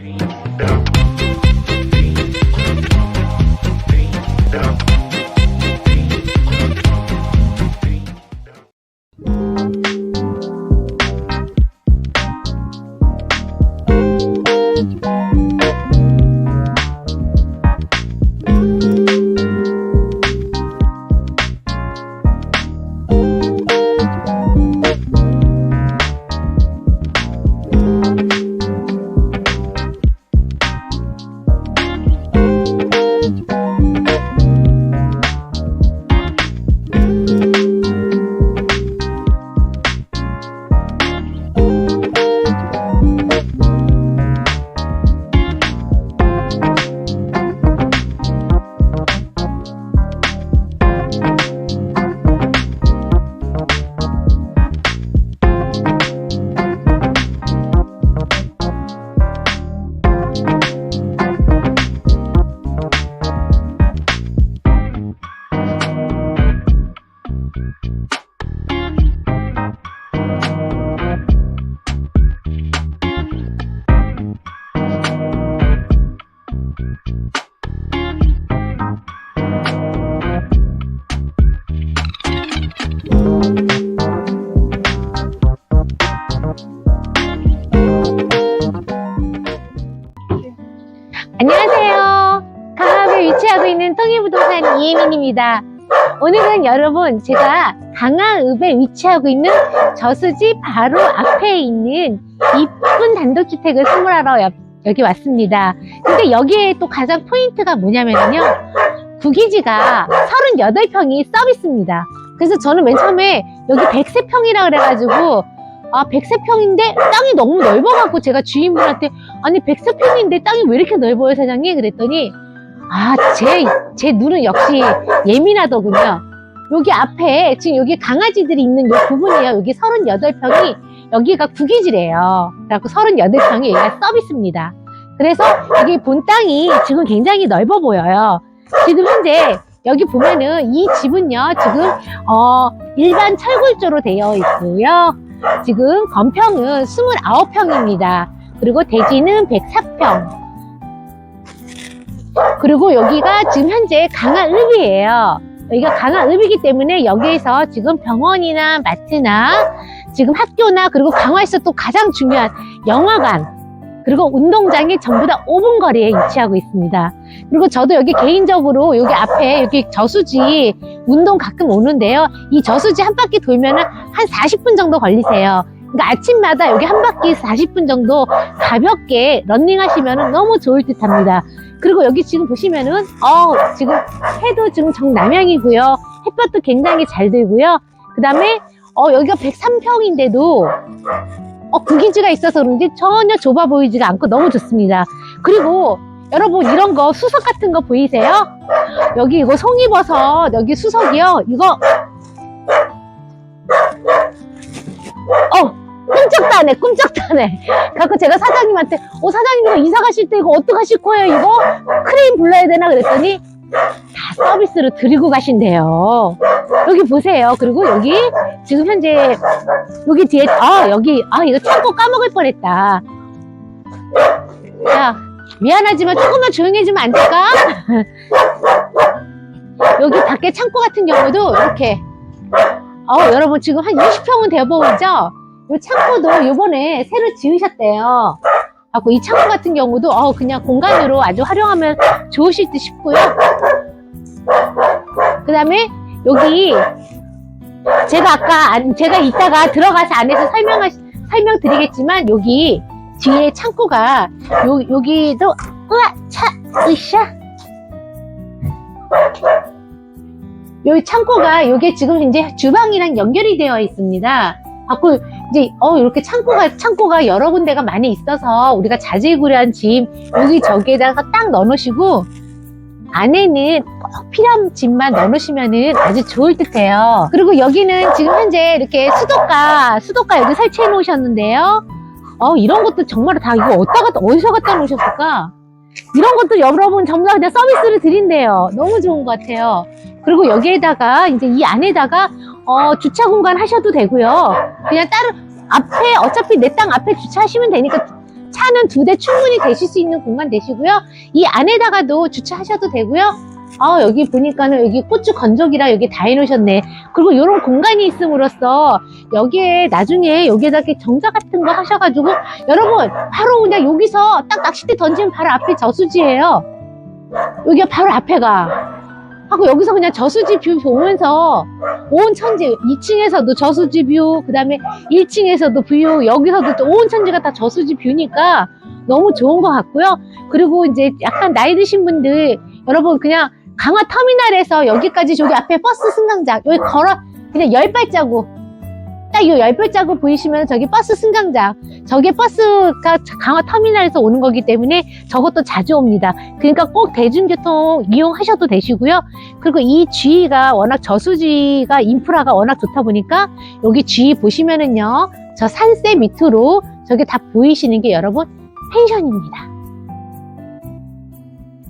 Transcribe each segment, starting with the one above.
Música 안녕하세요. 강압에 위치하고 있는 통일부동산 이혜민입니다. 오늘은 여러분 제가 강화읍에 위치하고 있는 저수지 바로 앞에 있는 이쁜 단독주택을 선물하러 여- 여기 왔습니다. 근데 여기에 또 가장 포인트가 뭐냐면요. 구기지가 38평이 서비스입니다. 그래서 저는 맨 처음에 여기 100세평이라 그래가지고 아 100세평인데 땅이 너무 넓어갖고 제가 주인분한테 아니 100세평인데 땅이 왜 이렇게 넓어요 사장님? 그랬더니 아 제 제 눈은 역시 예민하더군요. 여기 앞에 지금 여기 강아지들이 있는 이 부분이에요. 여기 38평이 여기가 구기지래요. 그래갖고 38평이 여기가 서비스입니다. 그래서 여기 본 땅이 지금 굉장히 넓어 보여요. 지금 현재 여기 보면은 이 집은요 지금 어 일반 철골조로 되어 있고요. 지금 건평은 29평입니다. 그리고 대지는 104평. 그리고 여기가 지금 현재 강화읍이에요. 여기가 강화읍이기 때문에 여기에서 지금 병원이나 마트나 지금 학교나 그리고 강화에서 또 가장 중요한 영화관 그리고 운동장이 전부 다 5분 거리에 위치하고 있습니다. 그리고 저도 여기 개인적으로 여기 앞에 여기 저수지 운동 가끔 오는데요. 이 저수지 한 바퀴 돌면은 한 40분 정도 걸리세요. 그러니까 아침마다 여기 한 바퀴 40분 정도 가볍게 런닝 하시면 너무 좋을 듯 합니다. 그리고 여기 지금 보시면은, 어, 지금 해도 지금 정남향이고요. 햇볕도 굉장히 잘 들고요. 그 다음에, 어, 여기가 103평인데도, 어, 구기지가 있어서 그런지 전혀 좁아 보이지가 않고 너무 좋습니다. 그리고, 여러분, 이런 거, 수석 같은 거 보이세요? 여기 이거 송이버섯, 여기 수석이요. 이거, 꿈쩍도 안 해, 꿈쩍도 안 해. 그래서 제가 사장님한테, 어, 사장님 이거 이사 가실 때 이거 어떡하실 거예요, 이거? 크레인 불러야 되나? 그랬더니, 다 서비스로 드리고 가신대요. 여기 보세요. 그리고 여기, 지금 현재, 여기 뒤에, 아, 여기, 아, 이거 창고 까먹을 뻔 했다. 야, 미안하지만 조금만 조용해지면 안 될까? 여기 밖에 창고 같은 경우도 이렇게, 어, 여러분 지금 한 20평은 되어 보이죠? 이 창고도 요번에 새로 지으셨대요. 갖고 이 창고 같은 경우도 어, 그냥 공간으로 아주 활용하면 좋으실 듯 싶고요. 그 다음에 여기 제가 아까 안- 제가 이따가 들어가서 안에서 설명하 설명드리겠지만 여기 뒤에 창고가 요, 여기도 으아 차 으쌰 여기 창고가 요게 지금 이제 주방이랑 연결이 되어 있습니다. 갖고 이제 어 이렇게 창고가 창고가 여러 군데가 많이 있어서 우리가 자질구레한 짐 여기 저기에다가 딱 넣어놓으시고 안에는 꼭 필요한 짐만 넣어놓으시면은 아주 좋을 듯해요. 그리고 여기는 지금 현재 이렇게 수도가 수도가 여기 설치해 놓으셨는데요. 어 이런 것도 정말 다 이거 어디다가 어디서 갖다 놓으셨을까? 이런 것도 여러분 전부 다 그냥 서비스를 드린대요. 너무 좋은 것 같아요. 그리고 여기에다가 이제 이 안에다가 어, 주차 공간 하셔도 되고요. 그냥 따로 앞에 어차피 내 땅 앞에 주차하시면 되니까 차는 두 대 충분히 되실 수 있는 공간 되시고요. 이 안에다가도 주차하셔도 되고요. 아, 여기 보니까는 여기 고추 건조기랑 여기 다 해놓으셨네. 그리고 이런 공간이 있음으로써 여기에 나중에 여기에다 이렇게 정자 같은 거 하셔가지고 여러분 바로 그냥 여기서 딱 낚싯대 던지면 바로 앞에 저수지예요. 여기가 바로 앞에가. 하고 여기서 그냥 저수지 뷰 보면서 온 천지 2층에서도 저수지 뷰 그다음에 1층에서도 뷰 여기서도 또 온 천지가 다 저수지 뷰니까 너무 좋은 것 같고요. 그리고 이제 약간 나이 드신 분들 여러분 그냥 강화 터미널에서 여기까지 저기 앞에 버스 승강장 여기 걸어 그냥 열 발자국 딱 이열 발자국 보이시면 저기 버스 승강장 저게 버스가 강화 터미널에서 오는 거기 때문에 저것도 자주 옵니다. 그러니까 꼭 대중교통 이용하셔도 되시고요. 그리고 이 주위가 워낙 저수지가 인프라가 워낙 좋다 보니까 여기 주위 보시면은요 저 산세 밑으로 저게 다 보이시는 게 여러분 펜션입니다.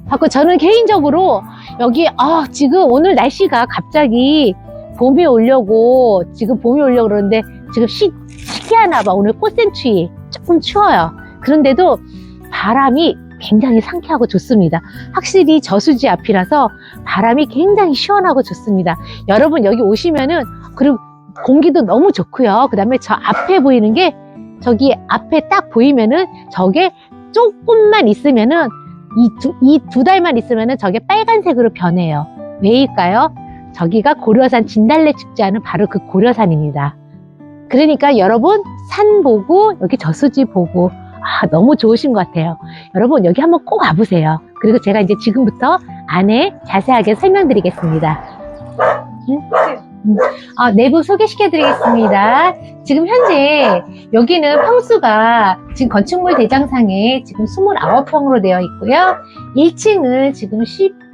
하고 저는 개인적으로 여기 아 지금 오늘 날씨가 갑자기 봄이 오려고 지금 봄이 오려고 그러는데 지금 시, 시기하나 봐. 오늘 꽃샘추위 조금 추워요. 그런데도 바람이 굉장히 상쾌하고 좋습니다. 확실히 저수지 앞이라서 바람이 굉장히 시원하고 좋습니다. 여러분 여기 오시면은 그리고 공기도 너무 좋고요. 그 다음에 저 앞에 보이는 게 저기 앞에 딱 보이면은 저게 조금만 있으면은 이 두, 이 두 달만 있으면은 저게 빨간색으로 변해요. 왜일까요? 저기가 고려산 진달래 축제하는 바로 그 고려산입니다. 그러니까 여러분 산 보고 여기 저수지 보고 아 너무 좋으신 것 같아요. 여러분 여기 한번 꼭 와보세요. 그리고 제가 이제 지금부터 안에 자세하게 설명드리겠습니다. 음? 음. 아, 내부 소개시켜드리겠습니다. 지금 현재 여기는 평수가 지금 건축물 대장상에 지금 29평으로 되어 있고요. 1층은 지금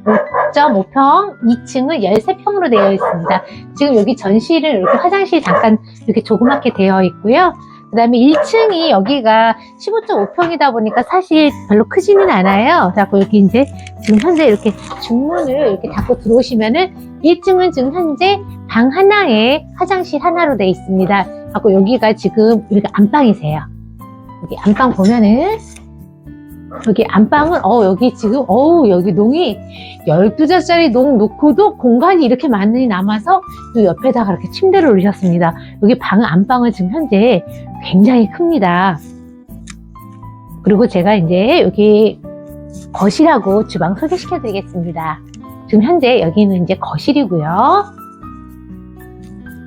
15.5평, 2층은 13평으로 되어 있습니다. 지금 여기 전실은 이렇게 화장실 잠깐 이렇게 조그맣게 되어 있고요. 그 다음에 1층이 여기가 15.5평이다 보니까 사실 별로 크지는 않아요. 그래갖고 여기 이제 지금 현재 이렇게 중문을 이렇게 닫고 들어오시면은 1층은 지금 현재 방 하나에 화장실 하나로 되어 있습니다. 하고 여기가 지금 이렇게 안방이세요. 여기 안방 보면은 여기 안방은 어 여기 지금 어우 여기 농이 12자짜리 농 놓고도 공간이 이렇게 많이 남아서 또 옆에다가 이렇게 침대를 올리셨습니다. 여기 방 안방은 지금 현재 굉장히 큽니다. 그리고 제가 이제 여기 거실하고 주방 소개시켜 드리겠습니다. 지금 현재 여기는 이제 거실이고요.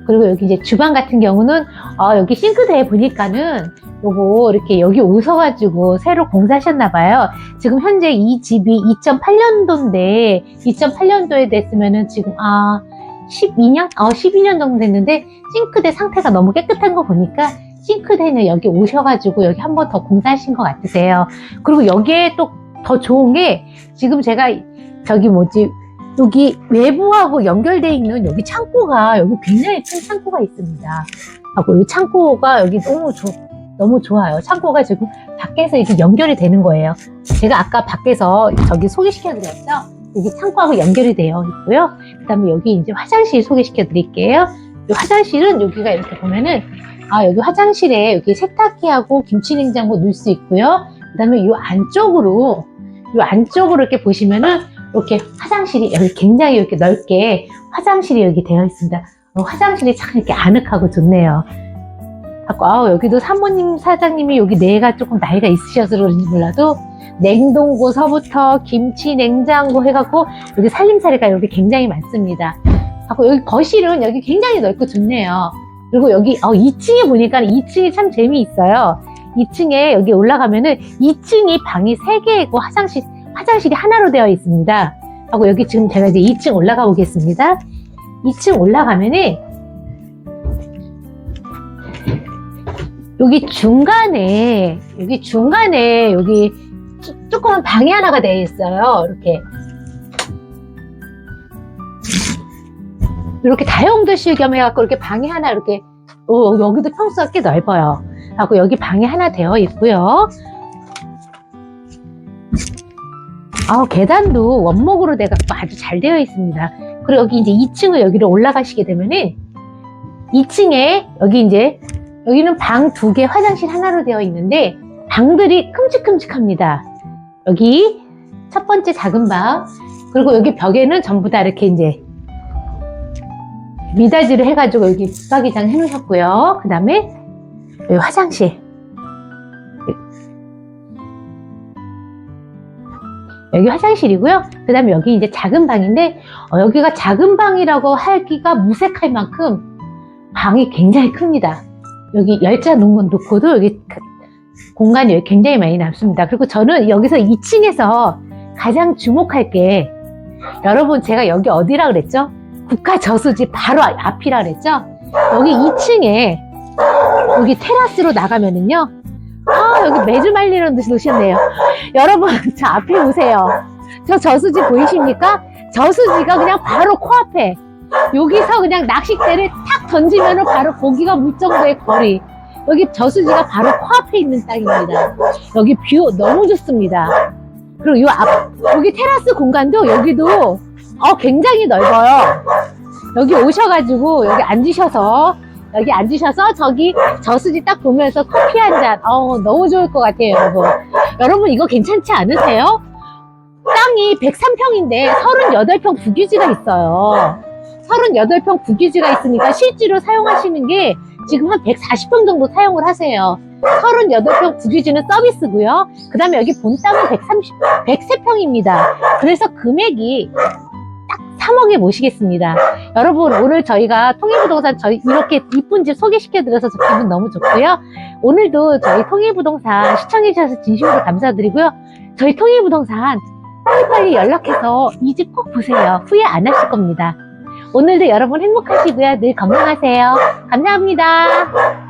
그리고 여기 이제 주방 같은 경우는 어, 여기 싱크대에 보니까는 요거 이렇게 여기 오셔가지고 새로 공사하셨나 봐요. 지금 현재 이 집이 2008년도인데 2008년도에 됐으면은 지금 아 12년? 어 12년 정도 됐는데 싱크대 상태가 너무 깨끗한 거 보니까 싱크대는 여기 오셔가지고 여기 한 번 더 공사하신 것 같으세요. 그리고 여기에 또 더 좋은 게 지금 제가 저기 뭐지 여기 외부하고 연결되어 있는 여기 창고가 여기 굉장히 큰 창고가 있습니다. 하고 이 창고가 여기 너무 좋 너무 좋아요. 창고가 지금 밖에서 이렇게 연결이 되는 거예요. 제가 아까 밖에서 저기 소개시켜 드렸죠? 여기 창고하고 연결이 되어 있고요. 그 다음에 여기 이제 화장실 소개시켜 드릴게요. 이 화장실은 여기가 이렇게 보면은 아 여기 화장실에 여기 세탁기하고 김치냉장고 넣을 수 있고요. 그 다음에 이 안쪽으로 이 안쪽으로 이렇게 보시면은 이렇게 화장실이 여기 굉장히 이렇게 넓게 화장실이 여기 되어 있습니다. 어, 화장실이 참 이렇게 아늑하고 좋네요. 하고 아 여기도 사모님 사장님이 여기 내가 조금 나이가 있으셔서 그런지 몰라도 냉동고서부터 김치 냉장고 해갖고 여기 살림살이가 여기 굉장히 많습니다. 하고 여기 거실은 여기 굉장히 넓고 좋네요. 그리고 여기 어 2층에 보니까 2층이 참 재미있어요. 2층에 여기 올라가면은 2층이 방이 3개이고 화장실 화장실이 하나로 되어 있습니다. 하고 여기 지금 제가 이제 2층 올라가 보겠습니다. 2층 올라가면은 여기 중간에 여기 중간에 여기 조- 조그만 방이 하나가 되어 있어요. 이렇게 이렇게 다용도실 겸 해갖고 이렇게 방이 하나 이렇게 어, 여기도 평수가 꽤 넓어요. 하고 여기 방이 하나 되어 있고요. 아 계단도 원목으로 돼갖고 아주 잘 되어 있습니다. 그리고 여기 이제 2층을 여기로 올라가시게 되면은 2층에 여기 이제 여기는 방 두 개, 화장실 하나로 되어 있는데 방들이 큼직큼직합니다. 여기 첫 번째 작은 방, 그리고 여기 벽에는 전부 다 이렇게 이제 미닫이를 해가지고 여기 붙박이장 해놓으셨고요. 그 다음에 여기 화장실. 여기 화장실이고요. 그 다음에 여기 이제 작은 방인데, 어, 여기가 작은 방이라고 하기가 무색할 만큼 방이 굉장히 큽니다. 여기 열차 놓은 놓고도 여기 그- 공간이 굉장히 많이 남습니다. 그리고 저는 여기서 2층에서 가장 주목할 게 여러분 제가 여기 어디라 그랬죠? 국가 저수지 바로 앞- 앞이라 그랬죠? 여기 2층에 여기 테라스로 나가면은요. 아 여기 매주 말리는 듯이 놓으셨네요. 여러분 저 앞에 보세요. 저 저수지 보이십니까? 저수지가 그냥 바로 코앞에 여기서 그냥 낚싯대를 탁 던지면 바로 고기가 물 정도의 거리. 여기 저수지가 바로 코앞에 있는 땅입니다. 여기 뷰 너무 좋습니다. 그리고 요 앞, 여기 테라스 공간도 여기도 어, 굉장히 넓어요. 여기 오셔가지고 여기 앉으셔서 여기 앉으셔서 저기 저수지 딱 보면서 커피 한 잔. 어, 너무 좋을 것 같아요, 여러분. 여러분 이거 괜찮지 않으세요? 땅이 103평인데 38평 국유지가 있어요. 38평 국유지가 있으니까 실제로 사용하시는 게 지금 한 140평 정도 사용을 하세요. 38평 국유지는 서비스고요. 그 다음에 여기 본 땅은 130, 103평입니다. 그래서 금액이 딱 3억에 모시겠습니다. 여러분 오늘 저희가 통일부동산 저희 이렇게 이쁜 집 소개시켜드려서 저 기분 너무 좋고요. 오늘도 저희 통일부동산 시청해주셔서 진심으로 감사드리고요. 저희 통일부동산 빨리빨리 연락해서 이 집 꼭 보세요. 후회 안 하실 겁니다. 오늘도 여러분 행복하시고요. 늘 건강하세요. 감사합니다.